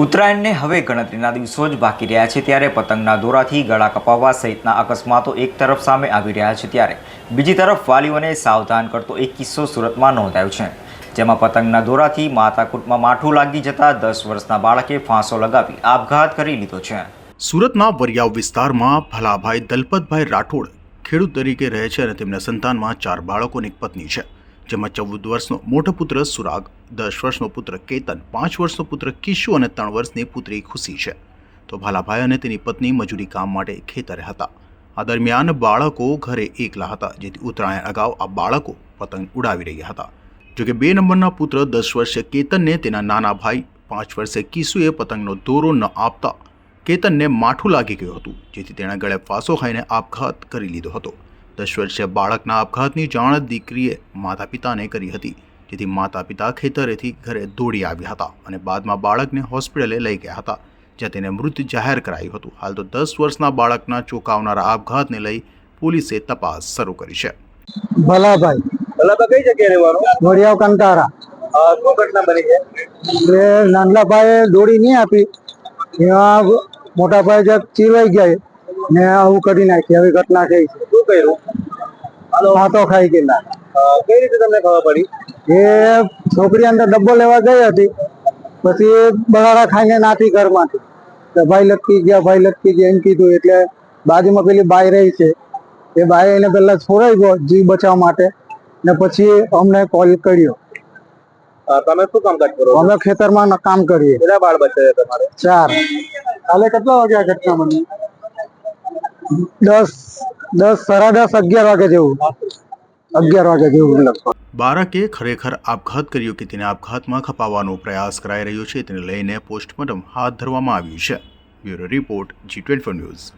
ઉત્તરાયણને હવે ગણતરીના દિવસો જ બાકી રહ્યા છે ત્યારે પતંગના દોરાથી ગળા કપાવવા સહિતના અકસ્માતો એક તરફ સામે આવી રહ્યા છે ત્યારે બીજી તરફ વાલીઓને સાવધાન કરતો એક કિસ્સો સુરતમાં નોંધાયો છે, જેમાં પતંગના દોરાથી માથાકૂટમાં માઠું લાગી જતા દસ વર્ષના બાળકે ફાંસો લગાવી આપઘાત કરી લીધો છે. સુરતના વરિયાવ વિસ્તારમાં ભલાભાઈ દલપતભાઈ રાઠોડ ખેડૂત તરીકે રહે છે અને તેમના સંતાનમાં ચાર બાળકોની પત્ની છે. જેમાં ચૌદ વર્ષનો મોટો પુત્ર સુરાગ, દસ વર્ષનો પુત્ર કેતન, પાંચ વર્ષનો પુત્ર કિશુ અને ત્રણ વર્ષની પુત્રી ખુશી છે. તો ભાલાભાઈ અને તેની પત્ની મજૂરી કામ માટે ખેતરે હતા. આ દરમિયાન બાળકો ઘરે એકલા હતા, જેથી ઉત્તરાયણ અગાઉ આ બાળકો પતંગ ઉડાવી રહ્યા હતા. જોકે બે નંબરના પુત્ર દસ વર્ષે કેતનને, તેના નાના ભાઈ પાંચ વર્ષે કિશુએ પતંગનો દોરો ન આપતા કેતનને માઠું લાગી ગયું હતું, જેથી તેણે ગળે ફાંસો ખાઈને આપઘાત કરી લીધો હતો. દસ વર્ષીય બાળકના આપઘાતની જાણ દીકરીએ માતા પિતાને કરી હતી. જેથી માતા પિતા ખેતરેથી ઘરે દોડી આવ્યા હતા અને બાદમાં બાળકને હોસ્પિટલે લઈ ગયા હતા જ્યાં તેને મૃત જાહેર કરાયું હતું. હાલ તો દસ વર્ષના બાળકના ચોંકાવનારા આપઘાતને લઈ પોલીસે તપાસ શરૂ કરી છે. ભલાભાઈ. ભલાભાઈ કઈ જગ્યાએ રહેવાનું? વડિયાવ કંટારા. શું ઘટના બની છે? નાનલા ભાઈએ દોડી નહીં આપી. એમાં મોટા ભાઈ જક ચીરવાઈ ગયા ને આવું કરી નાખી. આવી ઘટના થઈ છે. કર્યું? હાથો ખાઈ ગયેલા. કઈ રીતે તમને ખબર પડી? એ છોકરી અંદર ડબ્બો લેવા ગઈ હતી. પછી બગાડા ખાઈને નાથી ઘરમાંથી. તો ભાઈ લટકી ગયા ભાઈ લટકી ગયા એમ કીધું. એટલે બાજુમાં પેલી બાઈ રહી છે. એ ભાઈ એને પેલા છોડાઈ ગયો જીવ બચાવવા માટે. ને પછી અમને કોલ કર્યો. તમે શું કામકાજ કરો અમે ખેતરમાં કામ કરીએ. કેટલા બાળ બચ્ચા છે તમારે? ચાર. કાલે કેટલા વાગ્યા ઘટના બની? દસ. દસ, સાડા દસ, અગિયાર વાગે જેવું. અગિયાર વાગે જેવું લગભગ બાળકે ખરેખર આપઘાત કર્યો કે તેને આપઘાતમાં ખપાવવાનો પ્રયાસ કરાઈ રહ્યો છે, તેને લઈને પોસ્ટમોર્ટમ હાથ ધરવામાં આવ્યું છે. Bureau report G twenty news.